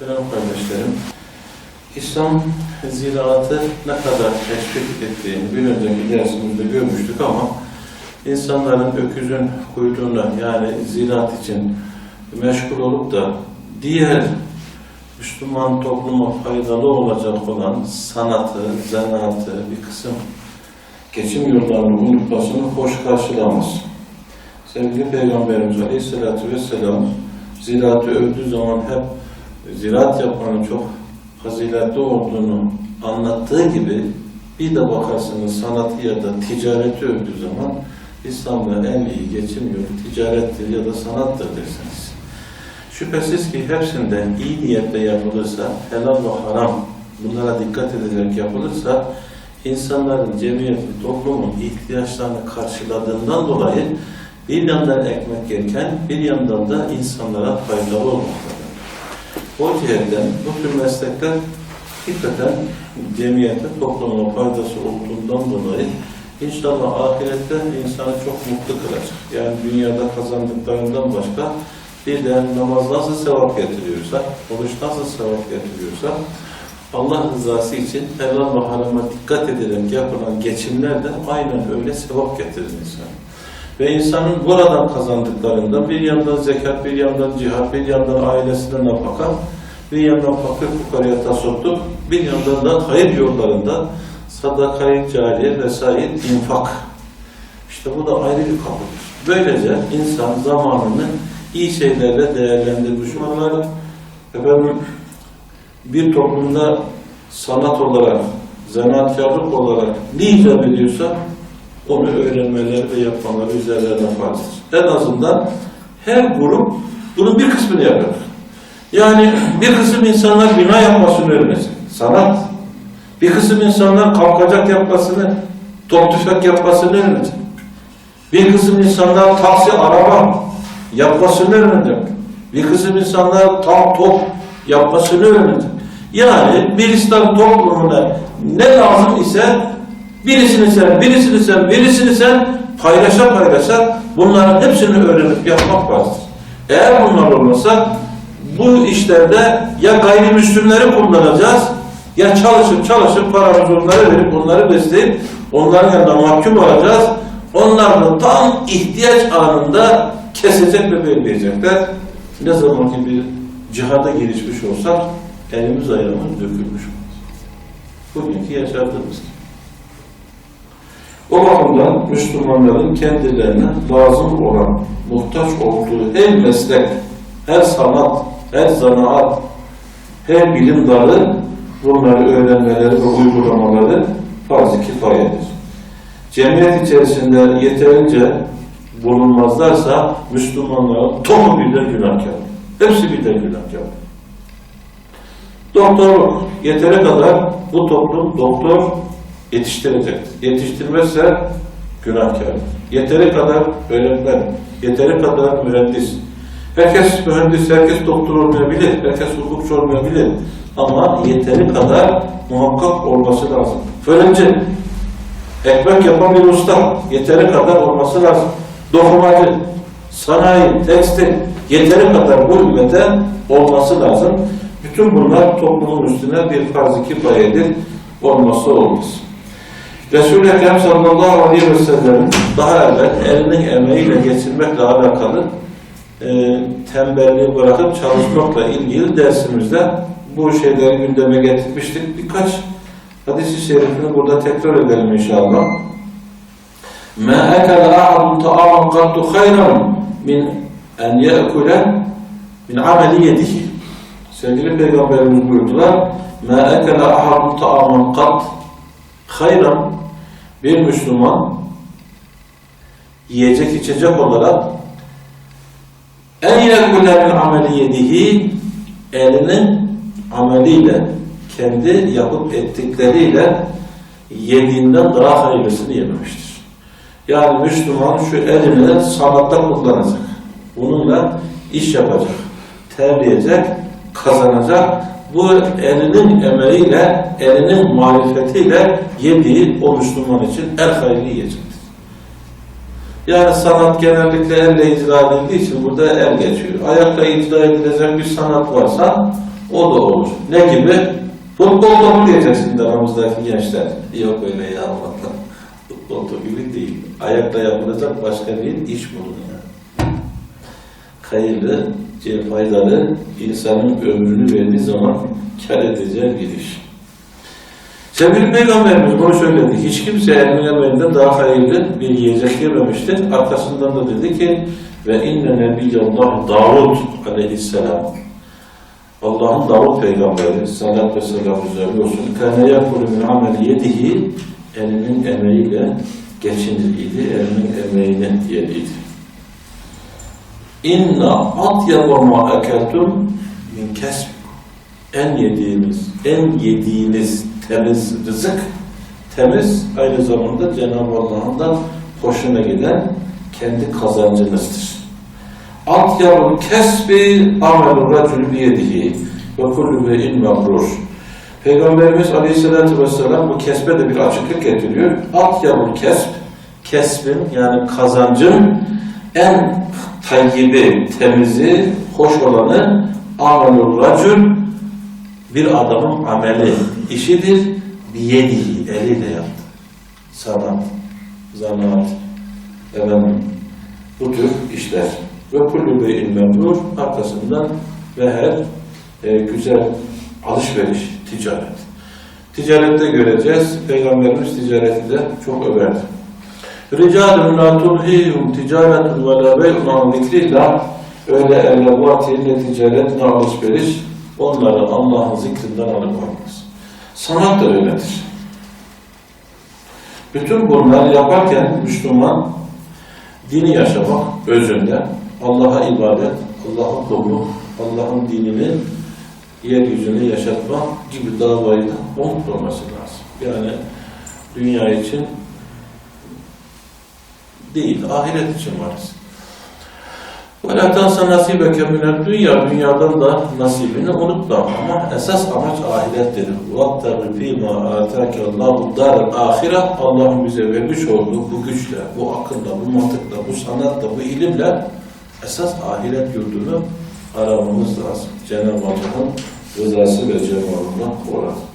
Selam kardeşlerim. İslam ziraatı ne kadar teşvik ettiğini bir önceki dersimizde görmüştük ama insanların öküzün kuyruğuna yani ziraat için meşgul olup da diğer Müslüman topluma faydalı olacak olan sanatı, zanaatı, bir kısım geçim yollarını unutmasını hoş karşılamaz. Sevgili Peygamberimiz Aleyhisselatü Vesselam ziraatı övdüğü zaman hep ziraat yapmanın çok faziletli olduğunu anlattığı gibi bir de bakarsınız sanatı ya da ticareti övdüğü zaman İslam'da en iyi geçim yolu ticarettir ya da sanattır dersiniz. Şüphesiz ki hepsinde iyi niyetle yapılırsa, helal ve haram bunlara dikkat edilerek yapılırsa insanların, cemiyetin, toplumun ihtiyaçlarını karşıladığından dolayı bir yandan ekmek yerken bir yandan da insanlara faydalı olmaktadır. Cihetten bu tür meslekler hakikaten cemiyete, topluma faydası olduğundan dolayı inşallah ahirette insanı çok mutlu kılacak. Yani dünyada kazandıklarından başka bir de namaz nasıl sevap getiriyorsa, oruç nasıl sevap getiriyorsa Allah rızası için helal ve harama dikkat edilerek yapılan geçimler de aynen öyle sevap getirir insana. Ve insanın buradan kazandıklarında bir yandan zekat, bir yandan cihat, bir yandan ailesine nafaka, bir yandan fakir fukaraya tasadduk, bir yandan da hayır yollarında sadakayı cariye vesaire infak. İşte bu da ayrı bir kapıdır. Böylece insan zamanını iyi şeylerle değerlendirmiş olmalı. Efendim, bir toplumda sanat olarak, zanaatkarlık olarak ne icap ediyorsa onu öğrenmeleri ve yapmaları üzerlerine farzdır. En azından her grup bunun bir kısmını yapar. Yani bir kısım insanlar bina yapmasını öğrensin. Sanat. Bir kısım insanlar kalkacak yapmasını, top tüfek yapmasını öğrenecek. Bir kısım insanlar taksi, araba yapmasını öğrenecek. Bir kısım insanlar tam top yapmasını öğrenecek. Yani bir İslam toplumuna ne lazım ise birisini sen, birisini sen, birisini sen paylaşa paylaşa bunların hepsini öğrenip yapmak vardır. Eğer bunlar olmasa bu işlerde ya gayrimüslimleri kullanacağız ya çalışıp çalışıp paramızı onlara verip onları besleyip onların yanında mahkum olacağız. Onlar da tam ihtiyaç anında kesecek ve belleyecekler. Ne zaman ki bir cihada girişmiş olsak elimiz ayağımız dökülmüş olur. Bugünkü yaşadığımız gibi. O bakımdan Müslümanların kendilerine lazım olan, muhtaç olduğu her meslek, her sanat, her zanaat, her bilim dalı bunları öğrenmeleri ve uygulamaları farz-ı kifayedir. Cemiyet içerisinde yeterince bulunmazlarsa Müslümanların tomu birden günahkar. Hepsi birden günahkar. Doktorluk yeteri kadar bu toplum doktor yetiştirecektir. Yetiştirmezse günahkar. Yeteri kadar öğretmen, yeteri kadar mühendis. Herkes mühendis, herkes doktor olmayabilir, herkes hukukçu olmayabilir. Ama yeteri kadar muhakkak olması lazım. Fırıncı, ekmek yapan bir usta, yeteri kadar olması lazım. Dokumacı, sanayi, tekstil, yeteri kadar bu ümmete olması lazım. Bütün bunlar toplumun üstüne bir farz-ı kifayedir, olması olmaz. Resul-i Ekrem sallallahu aleyhi ve sellem daha evvel elinin emeğiyle geçirmekle alakalı e, tembelliği bırakıp çalışmakla ilgili dersimizde bu şeyleri gündeme getirmiştik. Birkaç hadis-i şerifini burada tekrar edelim inşallah. مَا أَكَلَ أَحَدٌ طَعَامًا قَدُّ خَيْرًا مِنْ اَنْ يَأْكُلَ مِنْ عَمَلِ يَدِهِ Sevgili Peygamberimiz buyurdular. مَا أَكَلَ أَحَدٌ طَعَامًا قَدْ hayran bir Müslüman yiyecek içecek olarak en min ameli yedihi elinin ameliyle kendi yapıp ettikleriyle yediğinden daha hayırlısını yememiştir. Yani Müslüman şu elini sanatta kullanacak. Bununla iş yapacak, terleyecek, kazanacak, bu elinin emeliyle, elinin marifetiyle yediği o Müslüman için en hayırlı yiyecektir. Yani sanat genellikle elle icra edildiği için burada el geçiyor. Ayakla icra edilecek bir sanat varsa O da olur. Ne gibi? Futbol topu diyeceksin de aramızdaki gençler. Yok öyle ya Allah. Futbol topu gibi değil. Ayakta yapılacak başka bir iş bulun yani. Hayırlı, faydalı, insanın ömrünü verdiği zaman kar edeceği bir iş. Sevgili Peygamberimiz bunu söyledi. Hiç kimse elmin emeğinden daha hayırlı bir yiyecek yememiştir. Arkasından da dedi ki ve inne nebiyyallah Davud aleyhisselam Allah'ın Davud peygamberi salat ve selam üzerine olsun. Kâne yakulu min ameli yedihi elinin emeğiyle geçiniriydi. Elinin emeğini yediydi. İnna atyaba ma ekeltum min kesb en yediğimiz, en yediğiniz temiz rızık, temiz aynı zamanda Cenab-ı Allah'ın da hoşuna giden kendi kazancınızdır. Alt yavru kesbi amelu racül biyedihi ve kullu beyin mabrur. Peygamberimiz Aleyhisselatü Vesselam bu kesbe de bir açıklık getiriyor. Alt yavru kesb, kesbin yani kazancın en tayyibi, temizi, hoş olanı amelur racül bir adamın ameli, işidir. Biyedihi, eliyle yaptı. Sanat, zanaat, efendim, bu tür işler. Ve kullu beyin memnur arkasından ve her e, güzel alışveriş, ticaret. Ticarette göreceğiz. Peygamberimiz ticareti de çok överdi. Ricalun la tulhihum ticaretun ve la bey'un an zikrillah öyle evlevati ne ticaret alışveriş onları Allah'ın zikrinden alıkoymaz. Sanat da öyledir. Bütün bunları yaparken Müslüman dini yaşamak özünde Allah'a ibadet, Allah'a kulluk, Allah'ın dinini yeryüzünde yaşatmak gibi davayı da unutmaması lazım. Yani dünya için değil, ahiret için varız. وَلَا تَنْسَ نَصِيبَكَ مِنَ dünya Dünyadan da nasibini unutma ama esas amaç ahirettir. وَاتَّقِ ف۪ي مَا آتَاكَ اللّٰهُ دَارَ ahire Allah'ın bize vermiş olduğu bu güçle, bu akılla, bu mantıkla, bu sanatla, bu ilimle esas ahiret yurdunu aramamız lazım. Cenab-ı Allah'ın rızası ve cemalından uğradı.